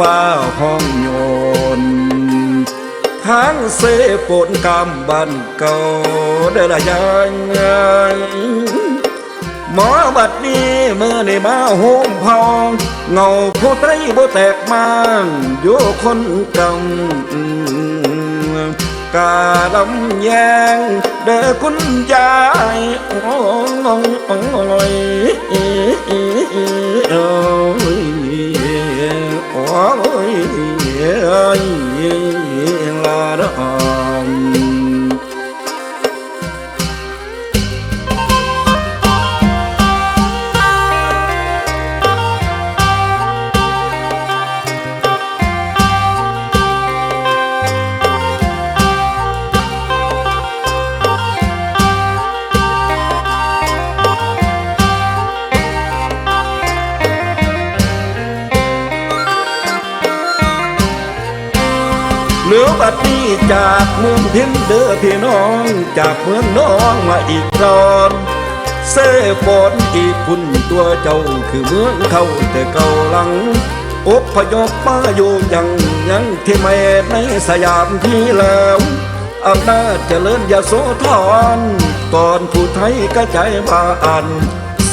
ฟ้าห้องโยนทางเสปนกำบันเก่าได้ละยังไงหมอบัดนี้เมื่อในมาโฮมพองเงาผู้ไตรบ่แตกมันอยู่คนกำกาลำแยงเด้อคุณยายโอ้ยโอ้ย โอ้ยโอ้ยลาดอ จากเมืองพินเด้อพี่น้อง จากเมืองน้องมาอีกตอนเสฝนอีกคุณตัวเจ้าคือเมืองเขาแต่เก่าหลังอพยพมาอยู่ยังยังที่ไม่ในสยามที่แล้วอำนาจเจริญยาโสธรตอนผู้ไทยกระจายบาน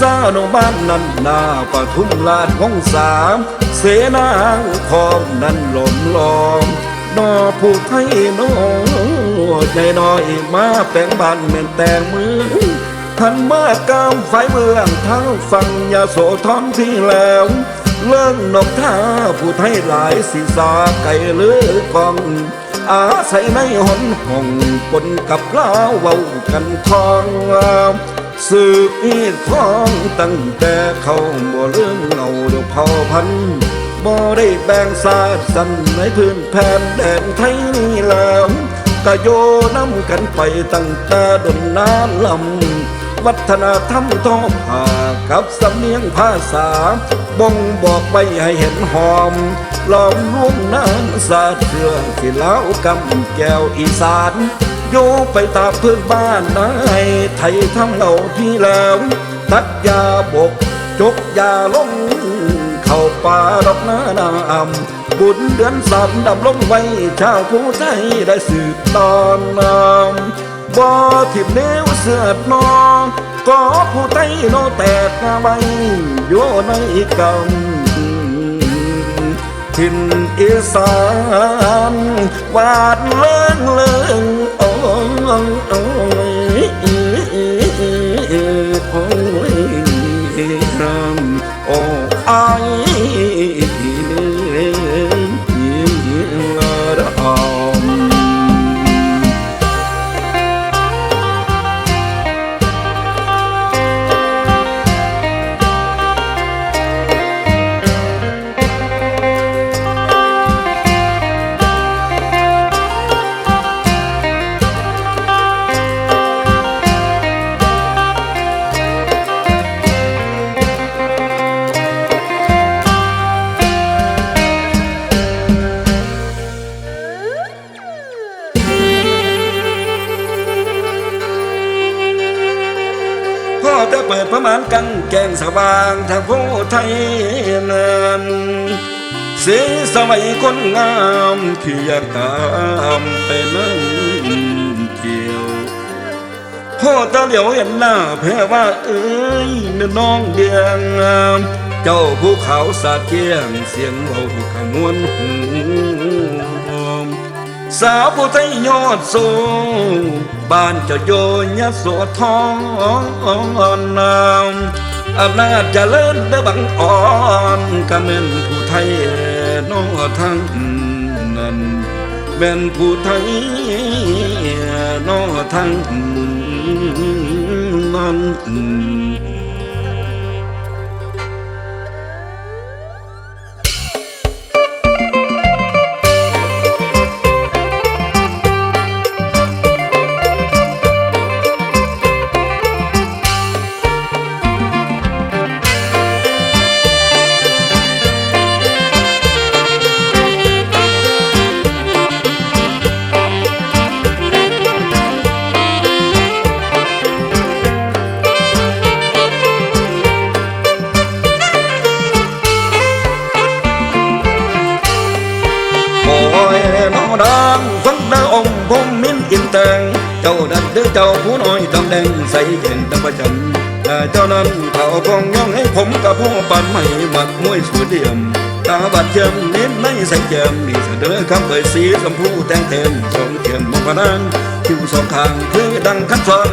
สร้างบ้านนั้นนาปทุมลาดของสาม เสนางคอมนั้นหลมลอม นอผู้ไทยน้อยใจน้อยมาแปลงบ้านเหมือนแต่งมือทันเมื่อกำไฟเมืองทั้งฝั่งยาโสธรที่แล้ว เลื่องนกท่าผู้ไทยหลายสีสาไก่เลือกอง อาศัยในหนห้องปนกับลาวเว้ากันทองสืบอีท้องตั้งแต่เขาบ่เรื่องเงาเดียวเผาพันธุ์ บ่ได้แบ่งสาสันในพื้นแผ่นแดนไทยนี่แล้วก็โยน้ำกันไปตั้งแต่ดนน้ำลำ วัฒนธรรมท้องผ่ากับสำเนียงภาษา บ่งบอกไว้ให้เห็นหอมหลอมลุ่มน้ำสาเชื่องที่เล้ากำแก้วอีสานโยไปตามพื้นบ้านนายไทยทำเราที่แล้ว ตัดยาบก จกยาลง เข้าป่าดอกนานาอำบุญเดือนสามดำลงไว้ชาวผู้ไทยได้สืบตอนนำบ่ทิมเนวเสือดนองก็ผู้ไทยโนแตกนาใบโยในกำทินอีสานวาดเลื่องเลื่องอ้อ้ย มาณกันแกงสว่างทางผู้ไทยนั้นสีสมัยคนงามที่อยากตามไปนั่งเกี่ยวพ่อตาเหลียวเห็นหน้าแพ้ว่าเอ้ยน้องเดียงงามเจ้าภูเขาสาดเกียงเสียงเบาขมวนหู สาวผู้ไทยยอดสูงบ้านเจะโยยโสธรนามอำนาจเจริญเด้อบังอ่อนก็แม่นผู้ไทยนอทั้งนั้นแม่นผู้ไทยนอทั้งนั้น ดังฟังเด้อองค์ผมมินอินแตงเจ้าดันเด้อเจ้าผู้น้อยต้องแดงใส่เย็นตะประจันเจ้านั้นเขาพองย่องให้ผมกับผู้ปันไม่หมัดมวยสูดเดียมตาบัดเจิมเน้นในใส่เจิมนี่เสนอคำเอ่ยสีชมพูแตงเต็มสองเทียมมพนาง คิวสองข้างคือดังคันสอน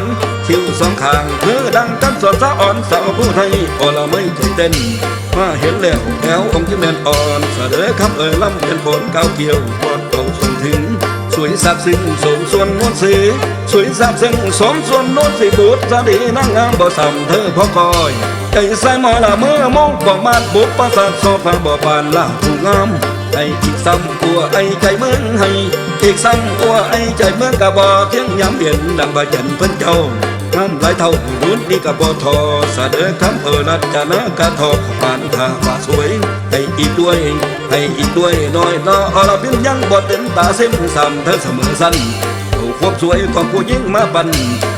คิวสองข้างคือดังคันสอนสะอ่อนสาวผู้ไทยโอละไม่ใจเต้นมาเห็นแล้วแถวองค์ที่แมนอ่อนเสดอคำเอ่ยลำเป็นผลก้าวเกี่ยวพอดเขาส่งถึง สวยซาบซึ้งสมส่วนนวลสีสวยซาบซึ้งสมส่วนนวลสีบุตรสาดีนางงามบ่สำเธอพอคอยใจใส่หมอละเมื่อมองบอกมาบุปผาสาโซฟาบ่ปานลาผู้งาม ไอ้อีกซ้ำกลัวไอ้ใจเมืองให้อีกซ้ำกลัวไอ้ใจเมืองกะบ่เที่ยงยามเย็นดังบาจันเพิ่นเจ้างามหลายเท่ารุ่นนี้กับบอทอสะเดอคำเออนัดจานากะทอปานทาว่าสวยให้อีกด้วยให้อีกด้วยน้อยน้ออรพินยังบ่เต็มตาเส้นสามเธอเสมอสั้นเอาความสวยของผู้หญิงมาบัน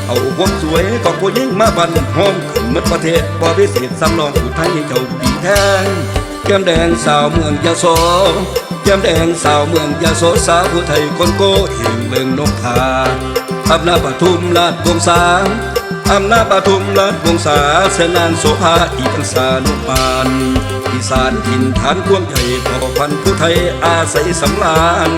เอาความสวยของผู้หญิงมาบันหอมขึ้นหมดประเทศบ่พิเศษสำรองผู้ไทยเจ้าดีแท้แก้มแดงสาวเมืองยะโสแก้มแดงสาวเมืองยะโสสาวผู้ไทยคนโก้เห็นเมืองนกทาอำนาจปทุมราชวงศาอำนาจปทุมราชวงศาเสนานโสภาอีพันษานุปานอีสานถิ่นฐานกวงใหญ่พ่อพันผู้ไทยอาศัยสำราญ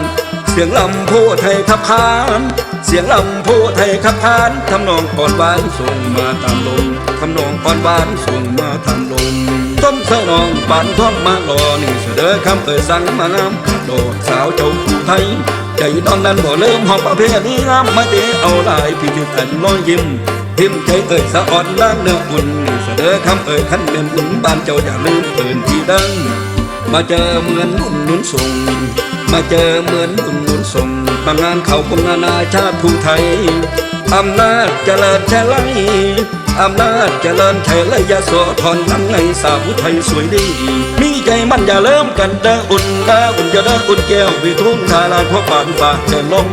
เสียงลำผู้ไทยขับขาน เสียงลำผู้ไทยขับขานทำนองก่อนหวานส่งมาตามลมทำนองก่อนหวานส่งมาตามลมต้มเสนองปานท้องมารอนี่เสดอคำเอ่ยสั่งมางามโดดสาวเจ้าผู้ไทยใจตอนนั้นบ่เริ่มหอบประเภทนี้งามมาเตะเอาลายพี่จึงกันรอยยิ้มพิมใจเอ่ยสะอ่อนล้างเนื้ออุ่นเสดอคำเอ่ยขันเป็นอุ่นบ้านเจ้าอย่าลืมเอินที่ดังมาเจอเหมือนนุ่นนุ่นส่งมาเจอเหมือนนุ่นนุ่นส่ง บางงานเขาคงนานาชาติผู้ไทย อำนาจเจริญแช่ไลอำนาจเจริญแช่ไลยาโสธรทั้งในสาวไทยสวยดี มีใจมันอย่าเริ่มกันเด้ออุ่นเด้ออุ่นจะเด้ออุ่นแก้ววิทุ่งทาลานพบปานฝากแต่ลม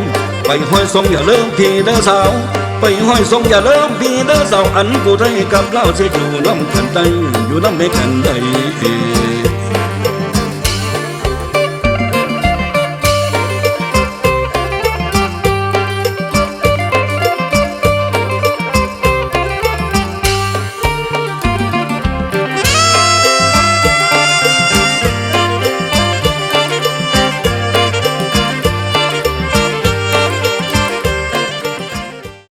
ไปห้อยทรงอย่าเริ่มพี่เด้อสาวไปห้อยทรงอย่าเริ่มพี่เด้อสาวอันผู้ไทยกับเล่าเสียอยู่น้ำกันใดอยู่น้ำไม่กันใด